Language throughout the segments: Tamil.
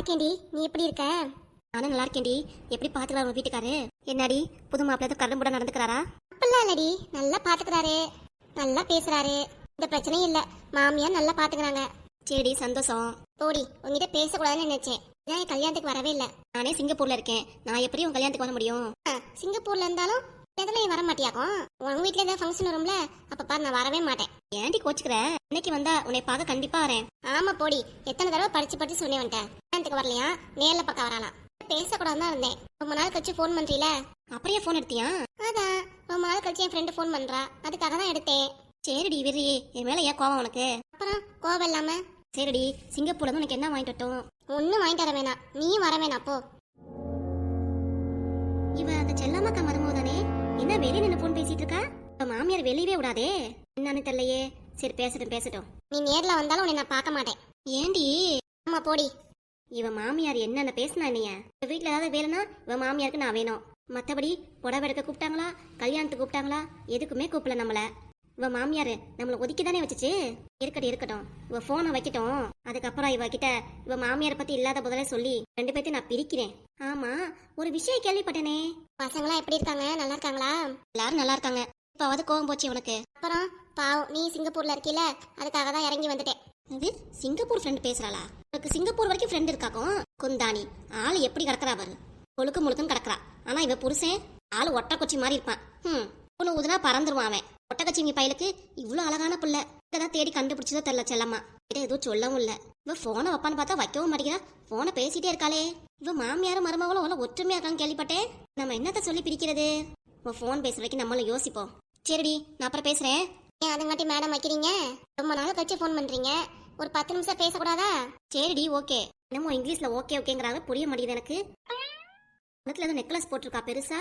இருக்கேன்டி நீ எப்படி இருக்க? நானும் நல்லா இருக்கேன்டி எப்படி பாத்துக்கலாம் உங்க வீட்டுக்காரு? என்னடி புது மாப்பிள்ளை கடன் கூட நடந்துக்கிறாரா? அப்படிலாம் இல்லடி. நல்லா பாத்துக்கிறாரு. நல்லா பேசுறாரு. இந்த பிரச்சனையும் இல்ல. மாமியார் நல்லா பாத்துக்கிறாங்க. சரிடி சந்தோஷம். போடி உங்ககிட்ட பேசக்கூடாதுன்னு நினைச்சேன். இதான் என் கல்யாணத்துக்கு வரவே இல்ல? நானே சிங்கப்பூர்ல இருக்கேன். நான் எப்படி உன் கல்யாணத்துக்கு வர முடியும்? சிங்கப்பூர்ல இருந்தாலும் எதுல வர மாட்டியாக்கும்? உங்க வீட்ல ஏதாவது ஃபங்க்ஷன் வரும்ல? அப்ப பாரு நான் வரவே மாட்டேன். ஏன்டி கோச்சுக்கிற? இன்னைக்கு வந்தா உன்னை பார்க்க கண்டிப்பா வரேன். ஆமா போடி. எத்தனை தடவை படிச்சு படிச்சு சொன்னேன் வந்துட்டேன் கல்யாணத்துக்கு வரலையா? நேர்ல பக்கம் வரலாம் பேசக்கூடாதுன்னு தான் இருந்தேன். ரொம்ப நாள் கழிச்சு ஃபோன் பண்றீல அப்படியே போன் எடுத்தியா? அதான். ரொம்ப நாள் கழிச்சு என் ஃப்ரெண்டு ஃபோன் பண்றா. அதுக்காக தான் எடுத்தேன். சரிடி விரி என் மேல ஏன் கோவம் உனக்கு? அப்புறம் கோவம் இல்லாம? சரிடி சிங்கப்பூர்ல உனக்கு என்ன வாங்கிட்டு வரட்டும் ஒன்னும் வாங்கிட்டு வர வேணாம். நீயும் வர வேணாம் போ. இவ அந்த செல்லம்மாக்கா மருமக தானே என்ன வெளியே நின்று போன் பேசிட்டு இருக்கா? இப்ப மாமியார் வெளியவே விடாதே. என்னன்னு தெரியலையே. சரி பேசட்டும் பேசட்டும். நீ நேர்ல வந்தாலும் உன்னை நான் பார்க்க மாட்டேன். ஏண்டி ஆமா போடி. இவ மாமியார் என்னென்ன பேசினா நீங்க வீட்டுல ஏதாவது வேலைன்னா இவ மாமியாருக்கு நான் வேணும். மத்தபடி புடவை எடுக்க கூப்பிட்டாங்களா? கல்யாணத்துக்கு கூப்பிட்டாங்களா? எதுக்குமே கூப்பிடல நம்மள. இவ மாமியார் நம்மள ஒதுக்கி தானே வச்சுச்சு? இருக்கட்டும் இருக்கட்டும். இவ போனை வைக்கட்டும். அதுக்கப்புறம் இவ கிட்ட இவ மாமியார் பத்தி இல்லாத பதிலே சொல்லி ரெண்டு பேர்த்தையும் நான் பிரிக்கிறேன். ஆமா ஒரு விஷயம் கேள்விப்பட்டேனே. பசங்களாம் எப்படி இருக்காங்க? நல்லா இருக்காங்களா? எல்லாரும் நல்லா இருக்காங்க. இப்ப கோவம் போச்சு உனக்கு. அப்புறம் பாவம் நீ சிங்கப்பூர்ல இருக்கீல அதுக்காக தான் இறங்கி வந்துட்டேன். இது சிங்கப்பூர் ஃப்ரெண்ட் பேசுறாளா? உனக்கு சிங்கப்பூர் வரைக்கும் ஃப்ரெண்ட் இருக்காக்கும். குந்தாணி. ஆள் எப்படி கிடக்குறா பாரு. கொழுக்க முழுக்கன்னு கிடக்குறா. ஆனா இவ புருஷன் ஆள் ஒட்டக்கொச்சி மாதிரி இருப்பான். ம் ஒன்று ஊதுனா பறந்துருவான் அவன். ஒட்டக்கச்சிங்க பையலுக்கு இவ்வளோ அழகான பிள்ளை. இதான் தேடி கண்டுபிடிச்சதோ தெரியல செல்லம்மா. கிட்ட எதுவும் சொல்லவும் இல்ல. இவ போனை வைப்பான்னு பார்த்தா வைக்கவும் மாட்டேங்கிறா. போனை பேசிட்டே இருக்காளே. இவ மாமியாரும் மருமகளும் அவ்வளோ ஒற்றுமையா இருக்கான்னு கேள்விப்பட்டேன். நம்ம என்னத்த சொல்லி பிரிக்கிறது உன் ஃபோன் பேசுற வரைக்கும் நம்மளும் யோசிப்போம். சரிடி நான் அப்புறம் பேசுறேன். ஏன் அதுங்காட்டி மேடம் வைக்கிறீங்க? ரொம்ப நாள் கழிச்சு ஃபோன் பண்றீங்க. ஒரு பத்து நிமிஷம் பேசக்கூடாதா? சரிடி ஓகே. என்னமோ இங்கிலீஷ்ல ஓகே ஓகேங்கிறாங்க. புரிய மாட்டேங்குது எனக்கு. இடத்துல ஏதோ நெக்லஸ் போட்டிருக்கா பெருசா?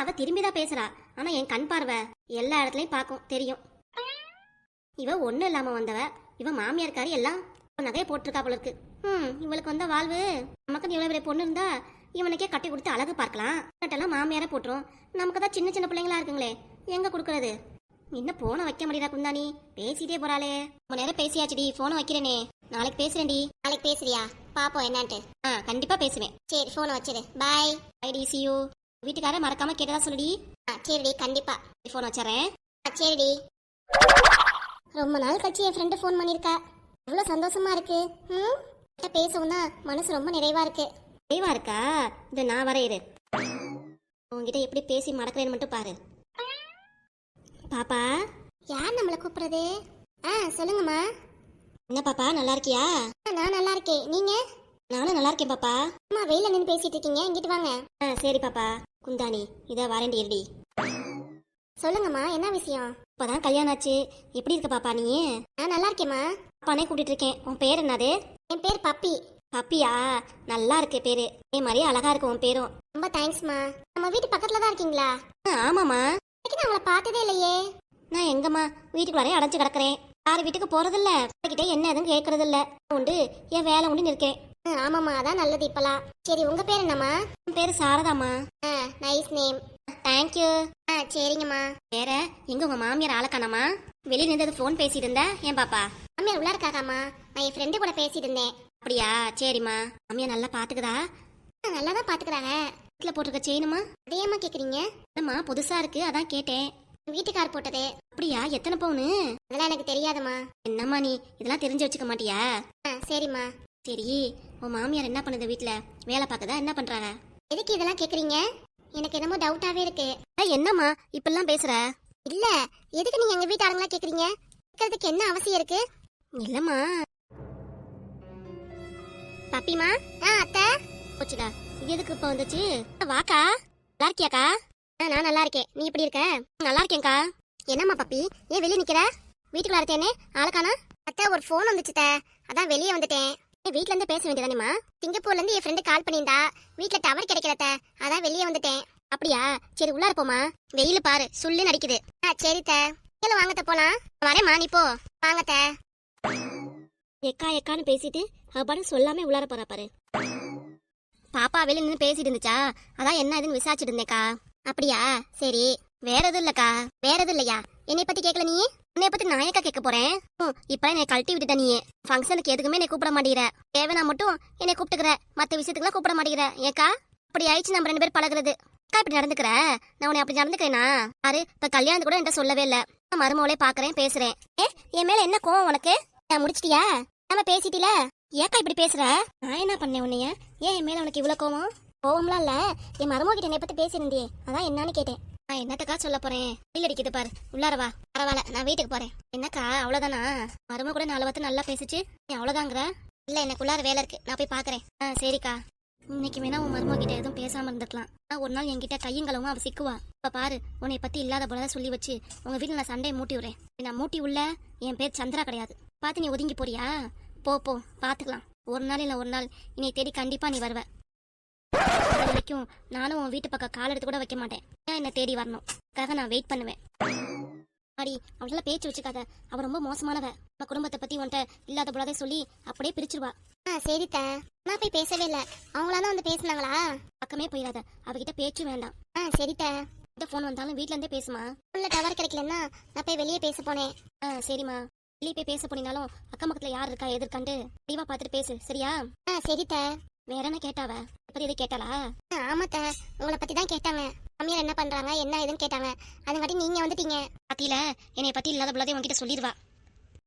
அவ திரும்பி தான் பேசுறா. ஆனா என் கண் பார்வை எல்லா இடத்துலயும் பார்க்கும் தெரியும். இவ ஒண்ணு இல்லாம வந்தவ. இவ மாமியார்காரி எல்லாம் நகையை போட்டிருக்கா போல இருக்கு. ம் இவளுக்கு வந்த வாழ்வு. நமக்கு இவ்வளவு பெரிய பொண்ணு இருந்தா இவனுக்கே கட்டி கொடுத்து அழகு பார்க்கலாம். கட்டெல்லாம் மாமியாரே போட்டுரும். நமக்கு தான் சின்ன சின்ன பிள்ளைங்களா இருக்குங்களே. எங்க கொடுக்கறது? என்ன போனை வைக்க முடியல குந்தாணி. பேசிட்டே போறாளே. ரொம்ப நேரம் பேசியாச்சுடி போனை வைக்கிறேனே. நாளைக்கு பேசுறேன்டி. நாளைக்கு பேசுறியா? பாப்போம் என்னன்ட்டு. ஆ கண்டிப்பா பேசுவேன். சரி ஃபோனை வச்சிரு. பாய் ஐடி சியூ வீட்டுக்காரர் மறக்காம கேட்டதா சொல்லுடி? ஆ சரிடி கண்டிப்பா. ஃபோன் வச்சறேன் ஆ சரிடி. ரொம்ப நாள் கழிச்சு என் ஃப்ரெண்டு ஃபோன் பண்ணியிருக்கா எவ்வளோ சந்தோஷமா இருக்கு. ம்? பேசவும் தான் மனசு ரொம்ப நிறைவா இருக்கு. தெய்வா இருக்கா? இது நான் வர இரு உங்ககிட்ட எப்படி பேசி மடக்கிறேன்னு மட்டும் பாரு. பாப்பா? யார் நம்மளை கூப்பிடுறது? ஆ சொல்லுங்கம்மா. என்ன பாப்பா நல்லா இருக்கியா? நான் நல்லா இருக்கேன். நீங்க? நானும் நல்லா இருக்கேன் பாப்பா. அம்மா வெயில நின்று பேசிட்டு இருக்கீங்க. இங்கிட்டு வாங்க. ஆ சரி பாப்பா. குந்தாணி இதை வரேன்டி இருடி சொல்லுங்கம்மா என்ன விஷயம்? இப்போதான் கல்யாணம் ஆச்சு. எப்படி இருக்க பாப்பா நீ? நான் நல்லா இருக்கேம்மா. பாப்பானே கூட்டிட்டு இருக்கேன். உன் பேர் என்னது? என் பேர் பப்பி. பப்பியா? நல்லா இருக்கு பேரு. அதே மாதிரி அழகா இருக்கு உன் பேரும். ரொம்ப தேங்க்ஸ்மா நம்ம வீட்டு பக்கத்துல தான் இருக்கீங்களா? ஆ, ஆமாம்மா. இன்னைக்கு நான் உங்களை பார்த்ததே இல்லையே. நான் எங்கம்மா? வீட்டுக்குள்ளாரே அடைஞ்சு கிடக்குறேன். யார் வீட்டுக்கு போறதில்ல. கிட்டே என்ன எதுவும் கேட்கறது இல்ல உண்டு என் வேலை உண்டு ஆ, ஆமாம்மா அதான் நல்லது இப்பலாம் சரி உங்க பேர் என்னம்மா? என் பேரு சாரதாம்மா. ஆ நைஸ் நேம் தேங்க்யூ ஆ சரிங்கம்மா. வேற எங்க உங்க மாமியார் ஆளக்கானம்மா? வெளியே நின்று ஃபோன் பேசிட்டு இருந்த ஏன் பாப்பா? மாமியார் உள்ள இருக்காக்காம்மா. நான் என் ஃப்ரெண்டு கூட பேசிட்டு இருந்தேன். அப்படியா? சரிம்மா. மாமியார் நல்லா பாத்துக்குதா? நல்லா தான் பாத்துக்கிறாங்க. வீட்டுல போட்டிருக்க செயினுமா அதேமா கேக்குறீங்க? என்னம்மா புதுசா இருக்கு அதான் கேட்டேன். வீட்டுக்கார் போட்டதே. அப்படியா? எத்தனை பவுனு? அதெல்லாம் எனக்கு தெரியாதம்மா. என்னம்மா நீ? இதெல்லாம் தெரிஞ்சு வச்சுக்க மாட்டியா? ஆ சரிம்மா. சரி உன் மாமியார் என்ன பண்ணுது வீட்டுல வேலை பார்க்கதா? என்ன பண்றாங்க? எதுக்கு இதெல்லாம் கேக்குறீங்க? எனக்கு என்னமோ டவுட்டாவே இருக்கு. என்னம்மா? இப்பெல்லாம் பேசுற? இல்ல. எதுக்கு நீங்க எங்க வீட்டு ஆளுங்களா கேக்குறீங்க? கேக்குறதுக்கு என்ன அவசியம் இருக்கு? இல்லம்மா. பப்பிமா ஆ அத்தை. போச்சுடா. எதுக்கு இப்ப வந்துச்சு? வாக்கா. நல்லா இருக்கியாக்கா? ஆ நான் நல்லா இருக்கேன். நீ எப்படி இருக்க? நல்லா இருக்கேன்க்கா. என்னம்மா பப்பி? ஏன் வெளியே நிக்கிற? வீட்டுக்குள்ள இருக்கேனே ஆளுக்கானா? அத்தை ஒரு ஃபோன் வந்துச்சு அதான் வெளியே வந்துட்டேன். வீட்ல இருந்து பேச வேண்டியதானேம்மா? சிங்கப்பூர்ல இருந்து என் ஃப்ரெண்டு கால் பண்ணியிருந்தா. வீட்ல டவர் கிடைக்கல அதான் வெளியே வந்துட்டேன். அப்படியா? சரி உள்ளார போமா வெயில் பாரு. சுள்ளு நடிக்குது ஆ சரி கீழே வாங்கத்த போலாம். வரேம்மா நீ போ. வாங்கத்த. எக்கா எக்கான்னு பேசிட்டு அப்பான்னு சொல்லாம உள்ளார போறா பாரு. பாப்பா வெளிய நின்று பேசிட்டு இருந்துச்சா? அதான் என்ன இதுன்னு விசாரிச்சுட்டு இருந்தேக்கா. அப்படியா? சரி. வேற எதுவும் இல்லக்கா வேற எதுவும் இல்லையா என்னை பத்தி கேட்கல நீ? உன்னைய பத்தி நான் ஏக்கா கேட்க போறேன்? இப்ப என்னை கழட்டி விட்டுட்ட நீ ஃபங்க்ஷனுக்கு எதுக்குமே என்னை கூப்பிட மாட்டேங்கிற. தேவைனா மட்டும் என்னை கூப்பிட்டுக்கிற. மத்த விஷயத்துக்குலாம் கூப்பிட மாட்டேங்கிற. ஏக்கா? அப்படி ஆயிடுச்சு நம்ம ரெண்டு பேரும் பழகுறது. அக்கா இப்படி நடந்துக்கிற? நான் உன்னை அப்படி நடந்துக்கிறேனா? பாரு இப்ப கல்யாணத்து கூட என்கிட்ட சொல்லவே இல்ல. நான் மருமவளே பாக்குறேன் பேசுறேன். ஏ என் மேல என்ன கோவம் உனக்கு? நான் முடிச்சிட்டியா? நம்ம பேசிட்டில? ஏக்கா இப்படி பேசுற? நான் என்ன பண்ணேன் உன்னைய? ஏன் என் மேல உனக்கு இவ்வளவு கோவம்? கோவம்லாம் இல்ல. என் மருமக கிட்ட என்னை பத்தி பேசியிருந்தியே. அதான் என்னன்னு கேட்டேன். நான் என்னத்தக்கா சொல்ல போறேன்? வெயில் அடிக்குது பாரு. உள்ளார வா. பரவாயில்ல நான் வீட்டுக்கு போறேன். என்னக்கா அவ்வளவுதானா? மருமக கூட நாலு பார்த்து நல்லா பேசிச்சு. நீ அவ்வளவுதாங்கிற? இல்ல எனக்கு உள்ளார வேலை இருக்கு. நான் போய் பாக்குறேன். ஆ சரிக்கா. இன்னைக்கு வேணா உன் மருமக கிட்ட எதுவும் பேசாம இருந்துக்கலாம். ஆனா ஒரு நாள் என்கிட்ட கையங்களும் அவ சிக்குவா. இப்ப பாரு உன்னை பத்தி இல்லாத போலதான் சொல்லி வச்சு உங்க வீட்டுல நான் சண்டையை மூட்டி விடுறேன். நான் மூட்டி உள்ள என் பேர் சந்திரா கிடையாது. பார்த்து நீ ஒதுங்கி போறியா? போ போ பாத்துக்கலாம். ஒரு நாள் இல்ல ஒரு நாள். என்னை தேடி கண்டிப்பா நீ வருவ. வரைக்கும் நானும் உன் வீட்டு பக்கம் கால் எடுத்து கூட வைக்க மாட்டேன். ஏன் என்னை தேடி வரணும்? அதுக்காக நான் வெயிட் பண்ணுவேன். அடி அவளால பேச்சு வச்சுக்காத. அவ ரொம்ப மோசமானவ. நம்ம குடும்பத்தை பத்தி உன்கிட்ட இல்லாத போலதே சொல்லி அப்படியே பிரிச்சிருவா. ஆ சரித்த. நான் போய் பேசவே இல்லை. அவங்களா தான் வந்து பேசுனாங்களா? பக்கமே போயிடாத. அவகிட்ட பேச்சு வேண்டாம். ஆ சரித்த. இந்த ஃபோன் வந்தாலும் வீட்ல இருந்தே பேசுமா? உள்ள டவர் கிடைக்கலன்னா நான் போய் வெளியே பேச போனேன். ஆ சரிம்மா. வெளியே போய் பேச போனீங்கனாலும் அக்கம் பக்கத்துல யார் இருக்கா எதிர்கண்டு தெளிவா பார்த்துட்டு பேசு சரியா? ஆ சரித்த வேற என்ன கேட்டாவ? இதை பத்தி எது கேட்டாளா? ஆ, ஆமாத்த உங்களை பத்தி தான் கேட்டாங்க அம்மையார் என்ன பண்றாங்க என்ன ஏதுன்னு கேட்டாங்க. அதுங்காட்டி நீங்க வந்துட்டீங்க. பத்தியில என்னை பத்தி இல்லாத பிள்ளதை உன்கிட்ட சொல்லிடுவா.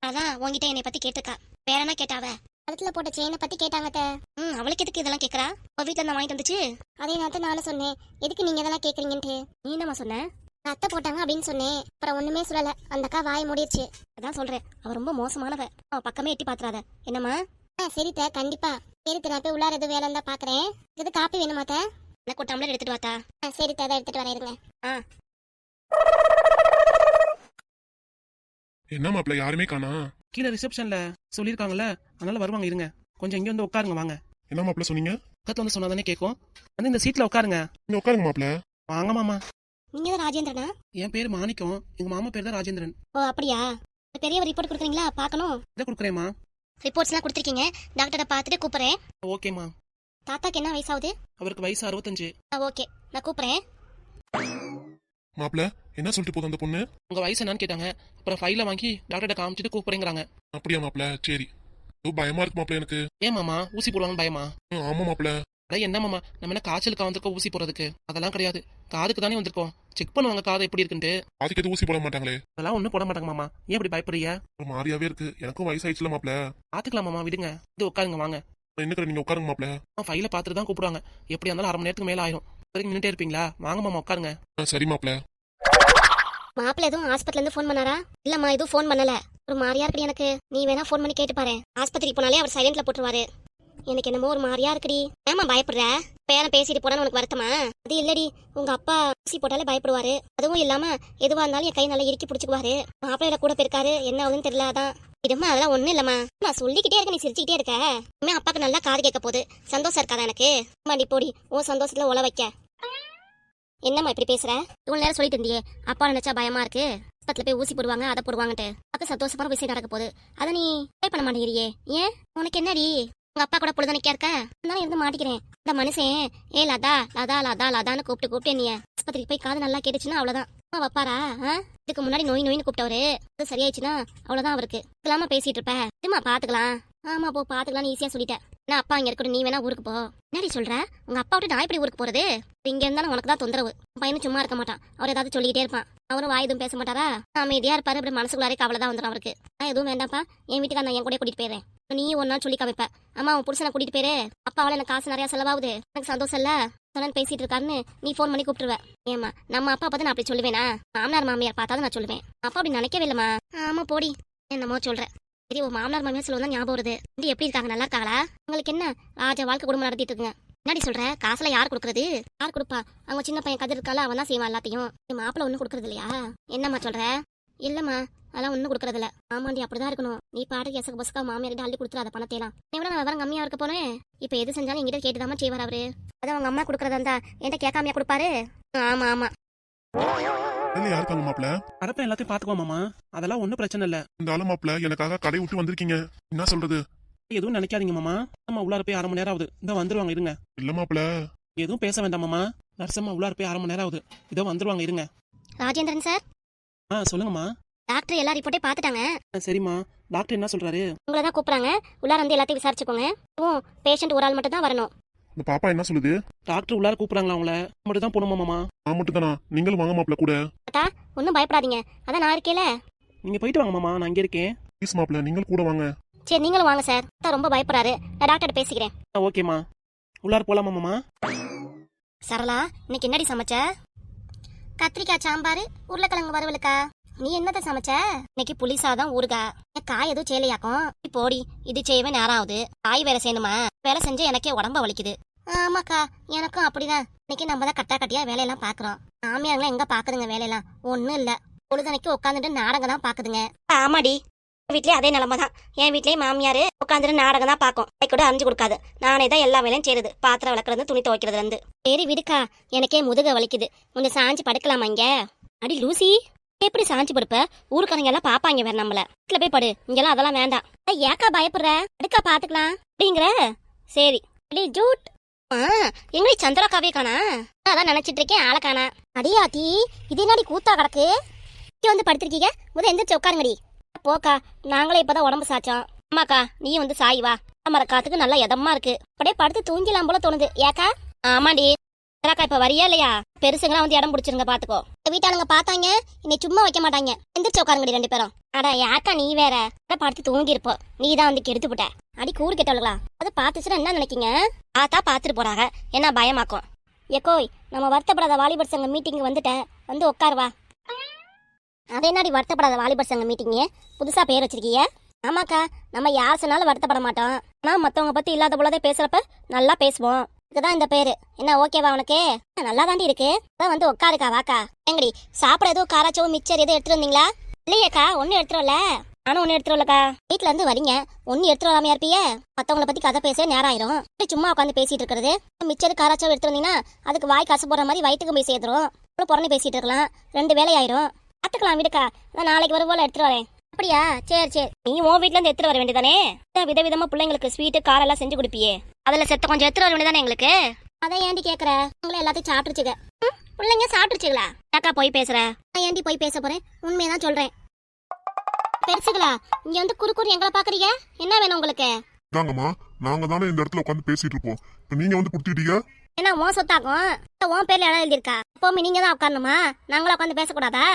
அதான் உன்கிட்ட என்னை பத்தி கேட்டிருக்கா. வேற என்ன கேட்டாவ? கழுத்துல போட்ட செயினை பத்தி கேட்டாங்க. ம் அவளுக்கு எதுக்கு இதெல்லாம் கேக்குறா? அவ வீட்டுல நான் வாங்கிட்டு வந்துச்சு? அதே நேரத்தை நானும் சொன்னேன். எதுக்கு நீங்க இதெல்லாம் கேக்குறீங்கன்ட்டு? நீ என்னம்மா சொன்ன? அத்தை போட்டாங்க அப்படின்னு சொன்னேன். அப்புறம் ஒண்ணுமே சொல்லல. அந்த அக்கா வாய் மூடிடுச்சு அதான் சொல்றேன். அவ ரொம்ப மோசமானவ. அவ பக்கமே எட்டி பாத்துறாத. என்னம்மா? ஆ சரித்த கண்டிப்பா. சரி நான் போய் உள்ளார எதுவும் வேலை இருந்தா பாக்குறேன். இது காப்பி வேணுமா அத்தை? எனக்கு டம்ளர் எடுத்துட்டு வாத்தா. ஆ சரித்த அதை எடுத்துட்டு வரேன் இருங்க. என்ன மாப்பிள்ள யாருமே காணா? கீழே ரிசப்ஷன்ல சொல்லியிருக்காங்கல்ல அதனால வருவாங்க இருங்க. கொஞ்சம் இங்க வந்து உட்காருங்க வாங்க. என்ன மாப்பிள்ள சொன்னீங்க? பக்கத்துல வந்து சொன்னாதானே கேட்கும் வந்து இந்த சீட்ல உட்காருங்க. நீங்க உட்காருங்க மாப்பிள்ள. வாங்க மாமா. நீங்க தான் ராஜேந்திரனா? என் பேர் மாணிக்கம். எங்க மாமா பேர் தான் ராஜேந்திரன். ஓ அப்படியா? பெரிய ரிப்போர்ட் கொடுக்குறீங்களா? பார்க்கணும். இதை கொடுக்குறேம்மா ரிப்போர்ட்ஸ்லாம் கொடுத்துருக்கீங்க. டாக்டரை பார்த்துட்டு கூப்பிடுறேன். ஓகேம்மா. தாத்தாக்கு என்ன வயசாகுது? அவருக்கு வயசு அறுபத்தஞ்சு. ஓகே. நான் கூப்பிடுறேன். மாப்பிள்ள என்ன சொல்லிட்டு போதும் அந்த பொண்ணு? உங்க வயசு என்னன்னு கேட்டாங்க. அப்புறம் ஃபைல வாங்கி டாக்டர்கிட்ட காமிச்சிட்டு கூப்பிடுங்கிறாங்க அப்படியா மாப்பிள்ள சரி. பயமா இருக்கு மாப்பிள்ள எனக்கு. ஏன் மாமா? ஊசி போடுவாங்க பயமா? ஆமா மாப்பிள்ள அட என்ன மாமா? நம்ம என்ன காய்ச்சலுக்கு வந்திருக்கோம் ஊசி போடுறதுக்கு? அதெல்லாம் கிடையாது. காதுக்கு தானே வந்திருக்கோம். செக் பண்ணுவாங்க காது எப்படி இருக்குன்ட்டு. அதுக்கு எதுவும் ஊசி போட மாட்டாங்களே? அதெல்லாம் ஒன்றும் போட மாட்டாங்க மாமா. ஏன் இப்படி பயப்படுறீங்க? ஒரு மாதிரியாவே இருக்கு. எனக்கும் வயசாயிடுச்சுல மாப்பிள்ள பாத்துக்கலாம் மாமா விடுங்க. இது உட்காருங்க வாங்க. என்ன நீங்க உட்காருங்க மாப்பிள்ள ஃபைல பார்த்துட்டு தான் கூப்பிடுவாங்க. எப்படி இருந்தாலும் அரை மணி நேரத்துக்கு மேல ஆயிரும். வரைக்கும் நின்றுட்டே இருப்பீங்களா? வாங்க மாமா உட்காருங்க. சரி மாப்பிள்ள மாப்பிள்ள எதுவும் ஹாஸ்பிட்டல்ல இருந்து ஃபோன் பண்ணாரா? இல்லம்மா எதுவும் ஃபோன் பண்ணல. ஒரு மாதிரியா இருக்கு எனக்கு. நீ வேணா ஃபோன் பண்ணி கேட்டு பாரு ஆஸ்பத்திரிக்கு போனாலே அவர் சைலண்ட்ல போட்டுருவாரு. எனக்கு என்னமோ ஒரு மாதிரியா இருக்குடி. ஏமா பயப்படுற? பேரன் பேசிட்டு போனான்னு உனக்கு வருத்தமா? அது இல்லடி. உங்க அப்பா ஊசி போட்டாலே பயப்படுவாரு. அதுவும் இல்லாம எதுவா இருந்தாலும் என் கை நல்லா இறுக்கி பிடிச்சிக்குவாரு. மாப்பிள்ளையில கூட போயிருக்காரு. என்ன ஆகுதுன்னு தெரியல அதான். இதுமா அதெல்லாம் ஒண்ணும் இல்லம்மா. நான் சொல்லிக்கிட்டே இருக்க நீ சிரிச்சுக்கிட்டே இருக்க. இனிமே அப்பாக்கு நல்லா காது கேட்க போகுது. சந்தோஷம் இருக்காதா எனக்கு? மாடி போடி. உன் சந்தோஷத்துல உழ வைக்க. என்னம்மா இப்படி பேசுற? இவ்வளவு நேரம் சொல்லிட்டு இருந்தியே. அப்பா நினைச்சா பயமா இருக்கு? பக்கத்துல போய் ஊசி போடுவாங்க அதை போடுவாங்கட்டு அப்ப சந்தோஷமான விஷயம் நடக்க போகுது. அதை நீ ட்ரை பண்ண மாட்டேங்கிறியே. ஏன்? உனக்கு என்னடி? உங்க அப்பா கூட பொழுதுனைக்கா இருக்க? நான் இருந்து மாட்டிக்கிறேன். இந்த மனுஷன் ஏ லதா லதா லதா லதான்னு கூப்பிட்டு கூப்பிட்டு நீ ஆஸ்பத்திரிக்கு போய் காது நல்லா கேட்டுச்சுன்னா அவ்வளவுதான். அம்மா வைப்பாரா? இதுக்கு முன்னாடி நோய் நோயின்னு கூப்பிட்டவரு. அது சரியாயிடுச்சுன்னா அவ்வளவுதான் அவருக்கு. இல்லாம பேசிட்டு இருப்ப? இதுமா பாத்துக்கலாம். ஆமா போ பாத்துக்கலாம் ஈஸியா சொல்லிட்டேன். நான் அப்பா இங்க இருக்கட்டும் நீ வேணா ஊருக்கு போ. என்னடி சொல்ற? உங்க அப்பா விட்டு நான் எப்படி ஊருக்கு போறது? இங்க இருந்தாலும் உனக்கு தான் தொந்தரவு. பையனும் சும்மா இருக்க மாட்டான். அவர் ஏதாவது சொல்லிக்கிட்டே இருப்பான். அவரும் வாய் எதுவும் பேச மாட்டாரா? அமைதியா இருப்பாரு அப்படி மனசுக்குள்ளாரே கவலை தான் வந்துடும் அவருக்கு. நான் எதுவும் வேண்டாம்ப்பா. என் வீட்டுக்கு நான் என் கூட கூட்டிட்டு போயிடுறேன். நீ ஒரு நாள் சொல்லி காமிப்ப. அம்மா உன் புருஷனை கூட்டிட்டு போயிரு. அப்பாவால எனக்கு காசு நிறைய செலவாகுது. எனக்கு சந்தோஷம் இல்ல. சொன்னு பேசிட்டு இருக்காருன்னு நீ ஃபோன் பண்ணி கூப்பிட்டுருவ. ஏமா நம்ம அப்பா பார்த்து நான் அப்படி சொல்லுவேனா? மாமனார் மாமியார் பார்த்தாலும் நான் சொல்லுவேன். அப்பா அப்படி நினைக்கவே இல்லம்மா. ஆமா போடி. என்னமோ சொல்றேன் சரி உன் மாமனார் மாமியார் சொல்லுவா ஞாபகம் வருது. இது எப்படி இருக்காங்க? நல்லா இருக்காங்களா? உங்களுக்கு என்ன? ராஜ வாழ்க்கை குடும்பம் நடத்திட்டு இருக்குங்க. என்னடி சொல்ற? காசுல யார் கொடுக்கறது? யார் கொடுப்பா? அவங்க சின்ன பையன் கதிர் இருக்கால அவன் தான் செய்வான் எல்லாத்தையும். என் மாப்பிள்ள ஒண்ணும் கொடுக்கறது இல்லையா? என்னம்மா சொல்ற? இல்லம்மா அதெல்லாம் ஒண்ணும் கொடுக்கறது இல்ல ஆமாண்டி அப்படிதான் இருக்கணும். நீ பாட்டுக்கு எசக்கு பசக்கா மாமியார்கிட்ட அள்ளி கொடுத்துரு அதை பணத்தையெல்லாம். நீ விட நான் விவரம் கம்மியா இருக்க போனேன் இப்ப எது செஞ்சாலும் எங்கிட்ட கேட்டுதாம்மா செய்வார் அவரு. அதான் அவங்க அம்மா கொடுக்கறதா இருந்தா என்கிட்ட கேட்காமையா கொடுப்பாரு? ஆமா ஆமா. இல்ல யாருக்காங்க எல்லாத்தையும் பாத்துக்குவோம் மாமா. அதெல்லாம் ஒன்றும் பிரச்சனை இல்ல. இந்த ஆளு மாப்பிள்ள எனக்காக கடை விட்டு வந்திருக்கீங்க. என்ன சொல்றது? எதுவும் நினைக்காதீங்க மாமா. நம்ம உள்ளார போய் அரை மணி நேரம் ஆகுது. இந்த வந்துருவாங்க இருங்க. இல்ல மாப்பிள்ள. எதுவும் பேச வேண்டாம் மாமா. நர்சம்மா உள்ளார போய் அரை மணி நேரம் ஆகுது. இதோ வந்துருவாங்க இருங்க. ராஜேந்திரன் சார்? ஆ சொல்லுங்கம்மா. டாக்டர் எல்லா ரிப்போர்ட்டையும் பார்த்துட்டாங்க. ஆ, சரிம்மா. டாக்டர் என்ன சொல்றாரு? உங்களை தான் கூப்பிட்றாங்க. உள்ளார வந்து எல்லாத்தையும் விசாரிச்சுக்கோங்க. ஓ பேஷண்ட் ஒரு ஆள் மட்டும் தான் வரணும். இந்த பாப்பா என்ன சொல்லுது? டாக்டர் உள்ளார கூப்பிடுறாங்களா அவங்கள? மட்டும் தான் போகணுமா மாமா? நான் மட்டும் தானா நீங்களும் வாங்க மாப்ள கூட. அத்தா ஒன்றும் பயப்படாதீங்க. அதான் நான் இருக்கேல. நீங்க போயிட்டு வாங்க மாமா. நான் இங்கே இருக்கேன். ப்ளீஸ் மாப்ள நீங்கள் கூட வாங்க. சரி நீங்களும் வாங்க சார் அத்தா ரொம்ப பயப்படுறாரு. நான் டாக்டர்கிட்ட பேசிக்கிறேன். ஆ, ஓகேம்மா. உள்ளார போலாமா மாமா? சரளா இன்னைக்கு என்னடி சமைச்ச? கத்திரிக்காய் சாம்பார் உருளைக்கிழங்கு வறுவலுக்கா? நீ என்னத்த சமைச்ச? இன்னைக்கு புளி சாதம் ஊறுகா காய் எதுவும் சேலையாக்கும் போடி. இது செய்யவே நேரம் ஆகுது. காய் வேலை செய்யணுமா? வேலை செஞ்சு எனக்கே உடம்ப வலிக்குது. ஆமாக்கா எனக்கும் அப்படிதான். இன்னைக்கு நம்ம தான் கட்டா கட்டியா வேலையெல்லாம் பாக்குறோம். மாமியாங்களாம் எங்க பாக்குதுங்க வேலையெல்லாம்? ஒண்ணும் இல்ல. பொழுதனைக்கு உட்காந்துட்டு நாடகம் தான் பாக்குதுங்க. ஆமாடி. வீட்லயே அதே நிலைமை தான். என் வீட்லயே மாமியாரு உட்காந்துட்டு நாடகம் தான் பாக்கும் கை கூட அரிஞ்சு கொடுக்காது. நானே தான் எல்லா வேலையும் செய்யுது பாத்திரம் விளக்குறது துணி துவைக்கிறது இருந்து சரி விடுக்கா. எனக்கே முதுக வலிக்குது. கொஞ்சம் சாஞ்சு படுக்கலாமா இங்க? அடி லூசி. எப்படி சாஞ்சு படுப்ப? ஊருக்காரங்க எல்லாம் பாப்பாங்க வேற நம்மள. வீட்டுல போய் படு. இங்கெல்லாம் அதெல்லாம் வேண்டாம். ஏக்கா பயப்படுற? அடுக்கா பாத்துக்கலாம். அப்படிங்கிற? சரி. அடி ஜூட். ஆ சந்திரா சந்திரக்காவே காணா? நான் அதான் நினைச்சிட்டு இருக்கேன் ஆளை காணா. அடியாத்தி இது என்னடி கூத்தா கிடக்கு? இங்க வந்து படுத்திருக்கீங்க. முதல் எந்திரிச்சு உட்காருங்கடி. போக்கா நாங்களே இப்பதான் உடம்பு சாச்சோம். அம்மாக்கா நீயும் வந்து சாய் வா. மர காத்துக்கு நல்லா இதமா இருக்கு. அப்படியே படுத்து தூங்கிலாம் போல தோணுது. ஏக்கா? ஆமாடி அக்கா இப்ப வரியா இல்லையா? பெருசுங்களாம் வந்து இடம் பிடிச்சிருங்க பாத்துக்கோ. வீட்டாளுங்க பார்த்தாங்க. என்னை சும்மா வைக்க மாட்டாங்க. எந்திரிச்சு உட்காருங்கடி ரெண்டு பேரும். அட ஏக்கா நீ வேற. அட படுத்து தூங்கி இருப்போம் நீ தான் வந்து கெடுத்து விட்ட அடி கூறு கெட்டவளுங்களா அது பார்த்துச்சுன்னா என்ன நினைக்கீங்க? பார்த்தா பார்த்துட்டு போறாங்க. என்ன பயமாக்கும். எக்கோய் நம்ம வருத்தப்படாத வாலிபர் சங்க மீட்டிங் வந்துட்டேன். வந்து உட்காருவா அதே என்னடி வருத்தப்படாத வாலிபர் சங்க மீட்டிங்கு புதுசா பேர் வச்சிருக்கீங்க ஆமாக்கா நம்ம யார் சொன்னாலும் வருத்தப்பட மாட்டோம். ஆனா மத்தவங்க பத்தி இல்லாத போலதே பேசுறப்ப நல்லா பேசுவோம். இதுதான் இந்த பேரு. என்ன ஓகேவா உனக்கு? நல்லா தாண்டி இருக்கு. அதான் வந்து உட்காருக்கா வாக்கா. எங்கடி சாப்பிட எதுவும் காராச்சோ மிச்சர் எதுவும் எடுத்துட்டு வந்தீங்களா? இல்லையேக்கா ஒன்னும் எடுத்துட்டு வரல. நானும் ஒன்னும் எடுத்துட்டு வரலக்கா. இருந்து வரீங்க. ஒன்று எடுத்துட்டு வராமையா இருப்பீங்க மத்தவங்கள பத்தி கதை பேச நேரம் ஆயிரும். சும்மா உட்காந்து பேசிட்டு இருக்கிறது. மிச்சர் காராச்சோ எடுத்துருந்தீங்கன்னா அதுக்கு வாய் காசு போடுற மாதிரி வயிற்றுக்கு போய் சேர்த்துரும் அப்புறம் புறணி பேசிட்டு இருக்கலாம். ரெண்டு வேலை பார்த்துக்கலாம் விடுக்கா. நான் நாளைக்கு வரும் போல எடுத்துட்டு வரேன். அப்படியா? சரி சரி. நீ உன் வீட்ல இருந்து எடுத்துட்டு வர வேண்டியதானே விதவிதமா பிள்ளைங்களுக்கு ஸ்வீட்டு காரம் எல்லாம் செஞ்சு கொடுப்பியே. அதுல செத்த கொஞ்சம் எடுத்துட்டு வர வேண்டியதானே எங்களுக்கு? அதை ஏன்டி கேக்குற? உங்களை எல்லாத்தையும் சாப்பிட்டுச்சுங்க ம், பிள்ளைங்க சாப்பிட்டுச்சுங்களா அக்கா போய் பேசுற? நான் ஏன்டி போய் பேச போறேன்? உண்மையதான் சொல்றேன். பெருசுகளா இங்க வந்து குறு குறு எங்களை பாக்குறீங்க? என்ன வேணும் உங்களுக்கு? தாங்கம்மா நாங்க தானே இந்த இடத்துல உட்காந்து பேசிட்டு இருப்போம். இப்ப நீங்க வந்து குடுத்துட்டீங்க? என்ன உன் சொத்தாக்கும் உன் பேர்ல இடம் எழுதியிருக்கா? எப்பவுமே நீங்க தான் உட்காரணுமா? நாங்களும் உட்காந்து பேசக்கூடாதா?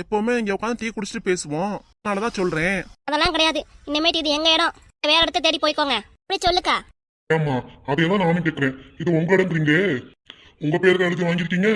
எப்பவுமே இங்க உட்காந்து டீ குடிச்சிட்டு பேசுவோம். அதனாலதான் சொல்றேன். அதெல்லாம் கிடையாது. இனிமேட்டு இது எங்க இடம்? வேற இடத்த தேடி போய்க்கோங்க. அப்படி சொல்லுக்கா. ஆமா அதையெல்லாம் நானும் கேக்குறேன் இது உங்க இடம்ன்றீங்க உங்க பேருக்கு எழுதி வாங்கிருக்கீங்க